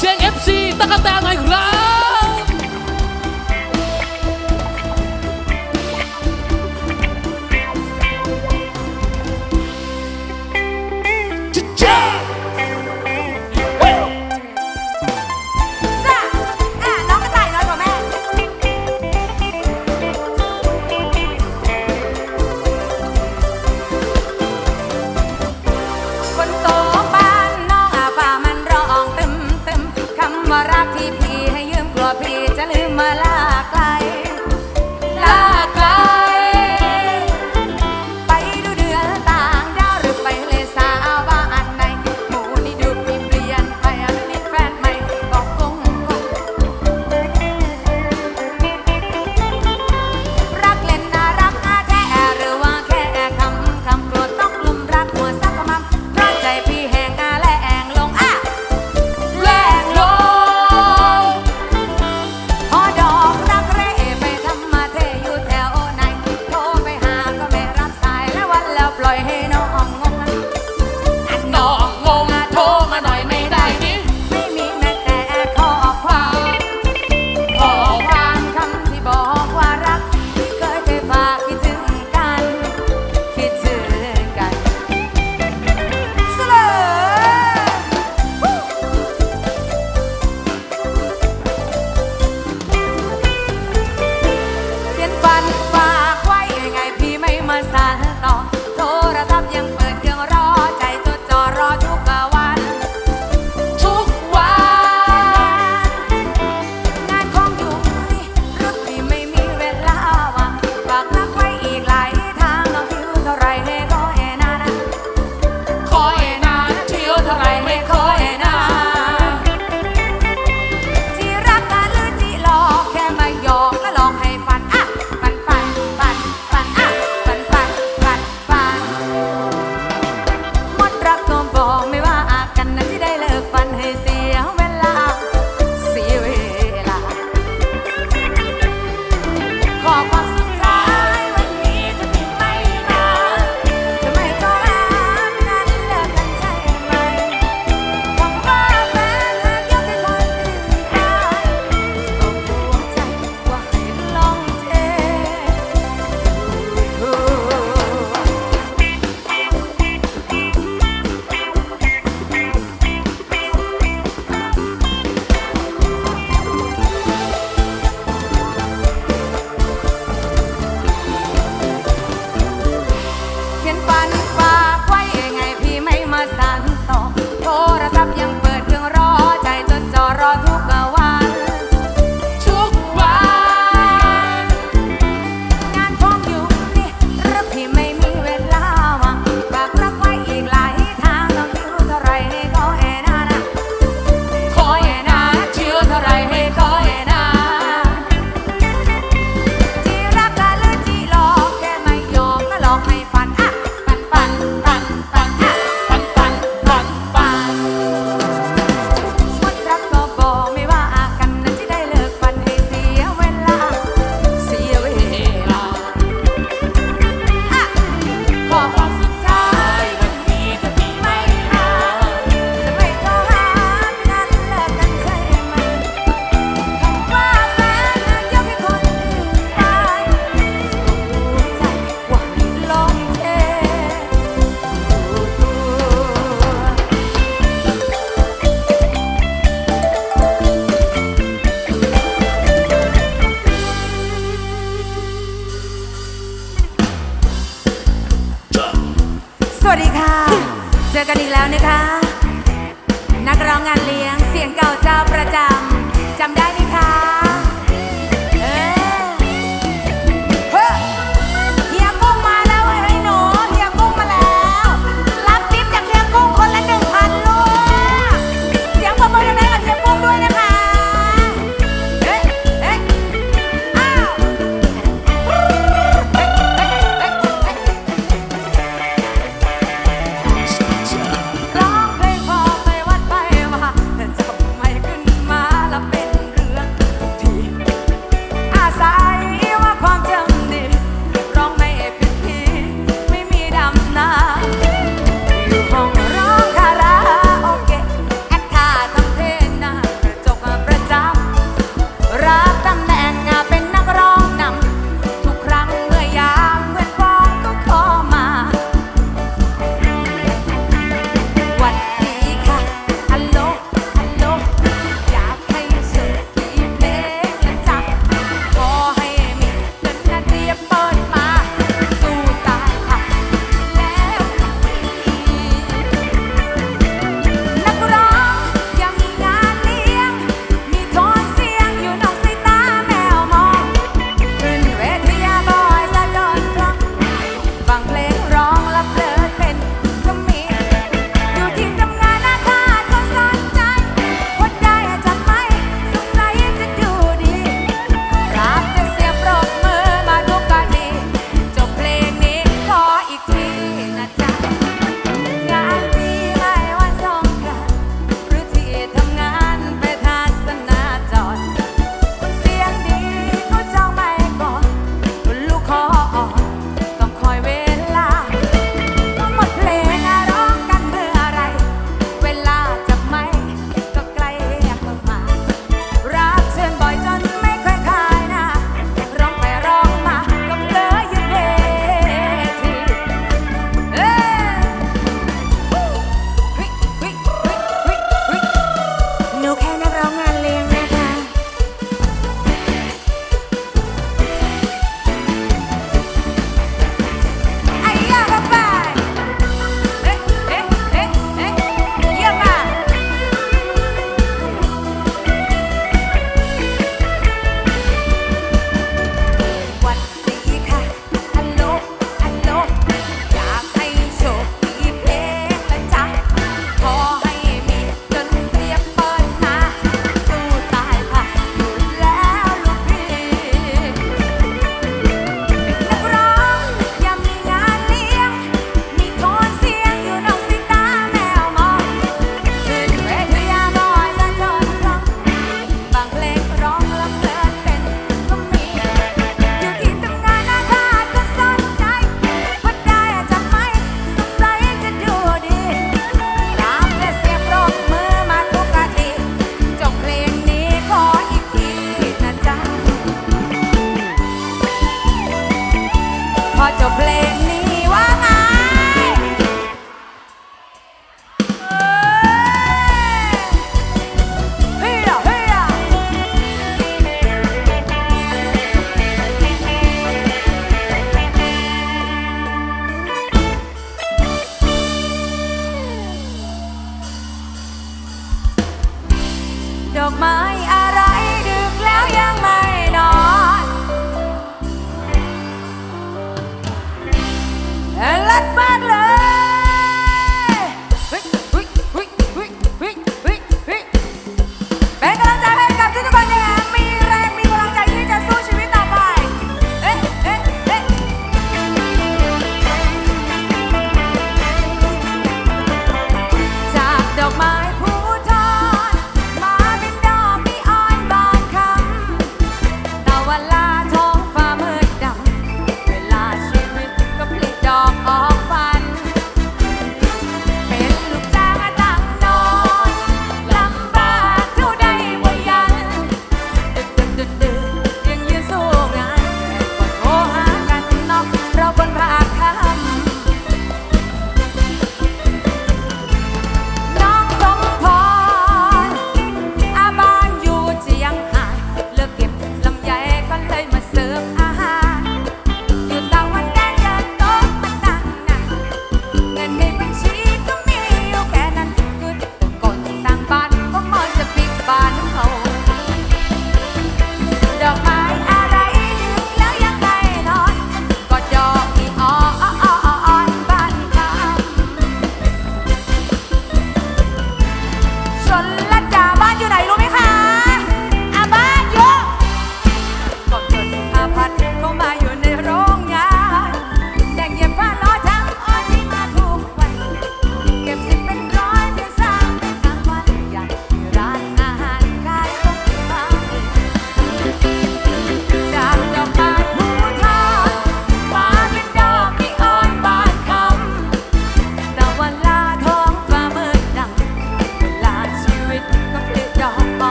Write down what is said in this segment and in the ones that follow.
Sheng MC, takatangay! Và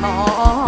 Oh.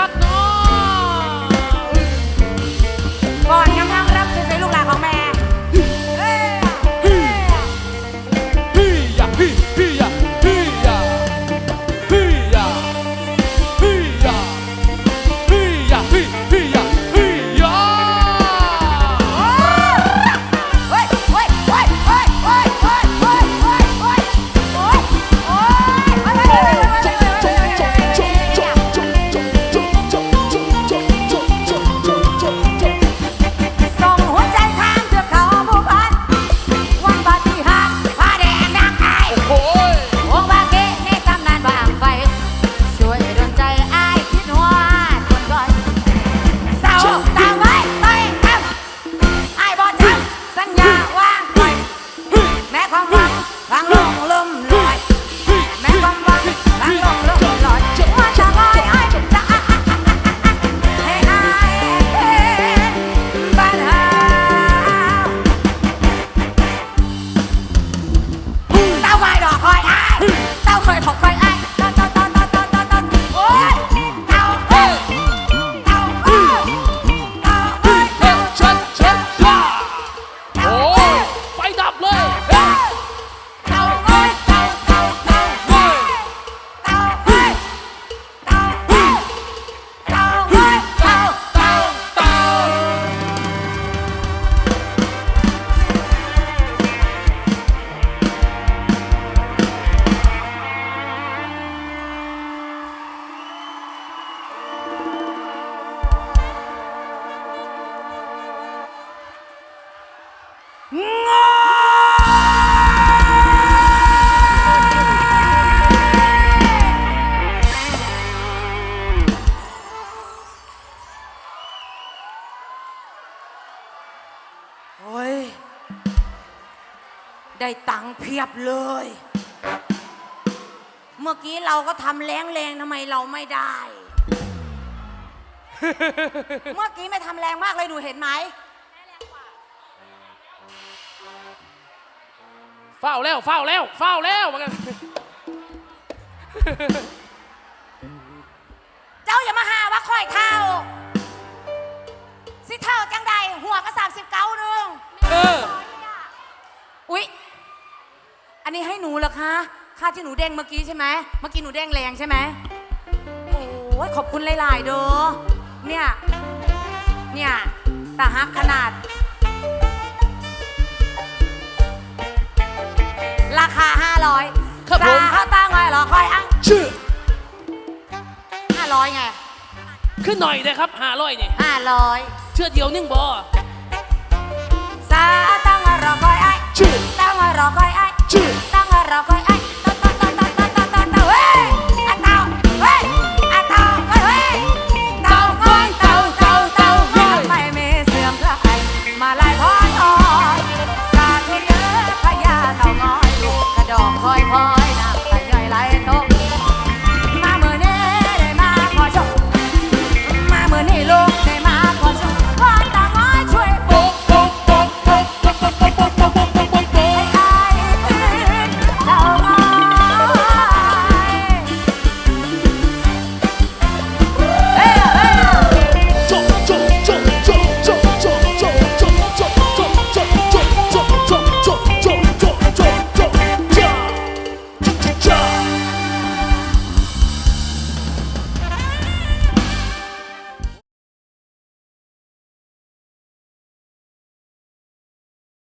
got no ตังค์เพียบเลย เมื่อกี้เราก็ทำแรงแรงๆทำไมเราไม่ได้ เมื่อกี้ไม่ทำแรงมากเลยหนูเห็นไหม เฝ้าแล้วเฝ้าแล้วเฝ้าแล้วว่ากัน คะค่าที่หนูเด้งเมื่อกี้ใช่ไหมเมื่อกี้หนูเด้งแรงใช่ไหมโอ้ยขอบคุณหลาย ๆ เด้อเนี่ยเนี่ยตาฮักขนาด ราคา 500ร้อยผาข้าตั้งไว้เหรอคอยอังชื่อ500 ไง ขึ้นหน่อยนะครับหาร้อยนี่500เชื่อเดียวนึ่งบอสาตั้งไว้เรอคอยไอ้ชื่อตั้งไว้เรอคอยไอ้ชื่อ ถ้าเราคอยไอ้